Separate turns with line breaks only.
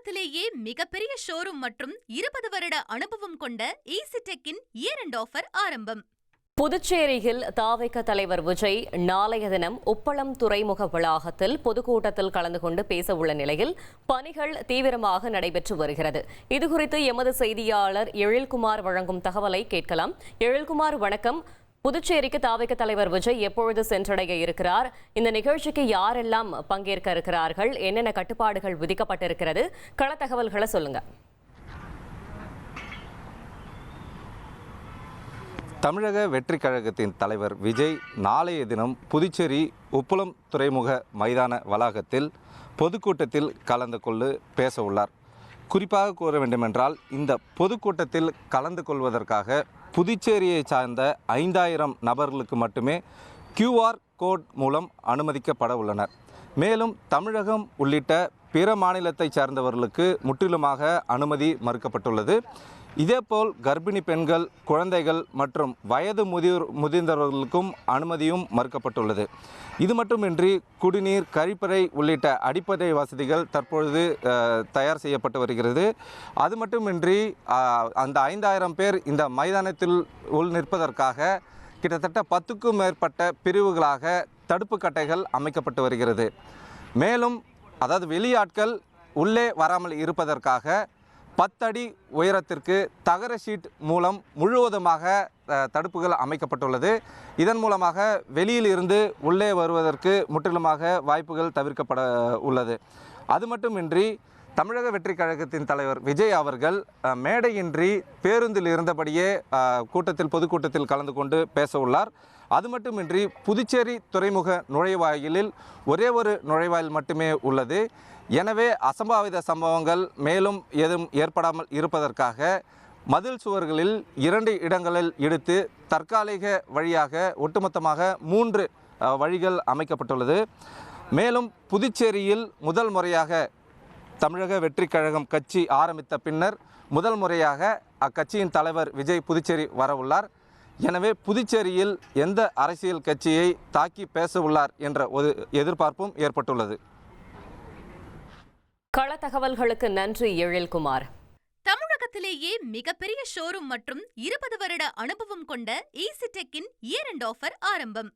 உலகத்திலேயே மிகப்பெரிய ஷோரூம் மற்றும் இருபது வருட அனுபவம் கொண்ட ஈசிடெக்கின் இயர் அண்ட் ஆஃபர் ஆரம்பம்.
புதுச்சேரியில் தாவைக்க தலைவர் விஜய் நாளைய தினம் உப்பளம் துறைமுக வளாகத்தில் பொதுக்கூட்டத்தில் கலந்து கொண்டு பேச உள்ள நிலையில் பணிகள் தீவிரமாக நடைபெற்று வருகிறது. இதுகுறித்து எமது செய்தியாளர் எழில்குமார் வழங்கும் தகவலை கேட்கலாம். எழில்குமார் வணக்கம். புதுச்சேரிக்கு தாவைக்க தலைவர் விஜய் எப்பொழுது சென்றடைய இருக்கிறார்? இந்த நிகழ்ச்சிக்கு யாரெல்லாம் பங்கேற்க இருக்கிறார்கள்? என்னென்ன கட்டுப்பாடுகள் விதிக்கப்பட்டிருக்கிறது? கள தகவல்களை சொல்லுங்க.
தமிழக வெற்றி கழகத்தின் தலைவர் விஜய் நாளைய தினம் புதுச்சேரி உப்புளம் துறைமுக மைதான வளாகத்தில் பொதுக்கூட்டத்தில் கலந்து கொண்டு பேச உள்ளார். குறிப்பாக கூற வேண்டுமென்றால் இந்த பொதுக்கூட்டத்தில் கலந்து கொள்வதற்காக புதுச்சேரியை சார்ந்த ஐந்தாயிரம் நபர்களுக்கு மட்டுமே கியூஆர் கோட் மூலம் அனுமதிக்கப்பட உள்ளனர். மேலும் தமிழகம் உள்ளிட்ட பிற மாநிலத்தைச் சார்ந்தவர்களுக்கு முற்றிலுமாக அனுமதி மறுக்கப்பட்டுள்ளது. இதேபோல் கர்ப்பிணி பெண்கள் குழந்தைகள் மற்றும் வயது முதியோர் முதிர்ந்தவர்களுக்கும் அனுமதியும் மறுக்கப்பட்டுள்ளது. இது மட்டுமின்றி குடிநீர் கழிப்பறை உள்ளிட்ட அடிப்படை வசதிகள் தற்பொழுது தயார் செய்யப்பட்டு வருகிறது. அது மட்டுமின்றி அந்த ஐந்தாயிரம் பேர் இந்த மைதானத்தில் உள் நிற்பதற்காக கிட்டத்தட்ட பத்துக்கும் மேற்பட்ட பிரிவுகளாக தடுப்பு கட்டைகள் அமைக்கப்பட்டு வருகிறது. மேலும் அதாவது வெளியாட்கள் உள்ளே வராமல் இருப்பதற்காக பத்தடி உயரத்திற்கு தகர ஷீட் மூலம் முழுவதுமாக தடுப்புகள் அமைக்கப்பட்டுள்ளது. இதன் மூலமாக வெளியில் இருந்து உள்ளே வருவதற்கு முற்றிலுமாக வாய்ப்புகள் தவிர்க்கப்பட உள்ளது. அது மட்டுமின்றி தமிழக வெற்றி கழகத்தின் தலைவர் விஜய் அவர்கள் மேடையின்றி பேருந்தில் இருந்தபடியே கூட்டத்தில் பொதுக்கூட்டத்தில் கலந்து கொண்டு பேச உள்ளார். அது மட்டுமின்றி புதுச்சேரி துறைமுக நுழைவாயிலில் ஒரே ஒரு நுழைவாயில் மட்டுமே உள்ளது. எனவே அசம்பாவித சம்பவங்கள் மேலும் எதுவும் ஏற்படாமல் இருப்பதற்காக மதில் சுவர்களில் இரண்டு இடங்களில் இடித்து தற்காலிக வழியாக ஒட்டுமொத்தமாக மூன்று வழிகள் அமைக்கப்பட்டுள்ளது. மேலும் புதுச்சேரியில் முதல் முறையாக தமிழக வெற்றி கழகம் கட்சி ஆரம்பித்த பின்னர் முதல் முறையாக அக்கட்சியின் தலைவர் விஜய் புதுச்சேரி வர உள்ளார் எனவே புதுச்சேரியில் எந்த அரசியல் கட்சியை தாக்கி பேச உள்ளார் என்ற ஒரு எதிர்பார்ப்பும் ஏற்பட்டுள்ளது.
கள தகவல்களுக்கு நன்றி எழில்குமார்.
தமிழகத்திலேயே மிகப்பெரிய ஷோரூம் மற்றும் இருபது வருட அனுபவம் கொண்ட ஈசிடெக்கின் இயர் அண்ட் ஆஃபர் ஆரம்பம்.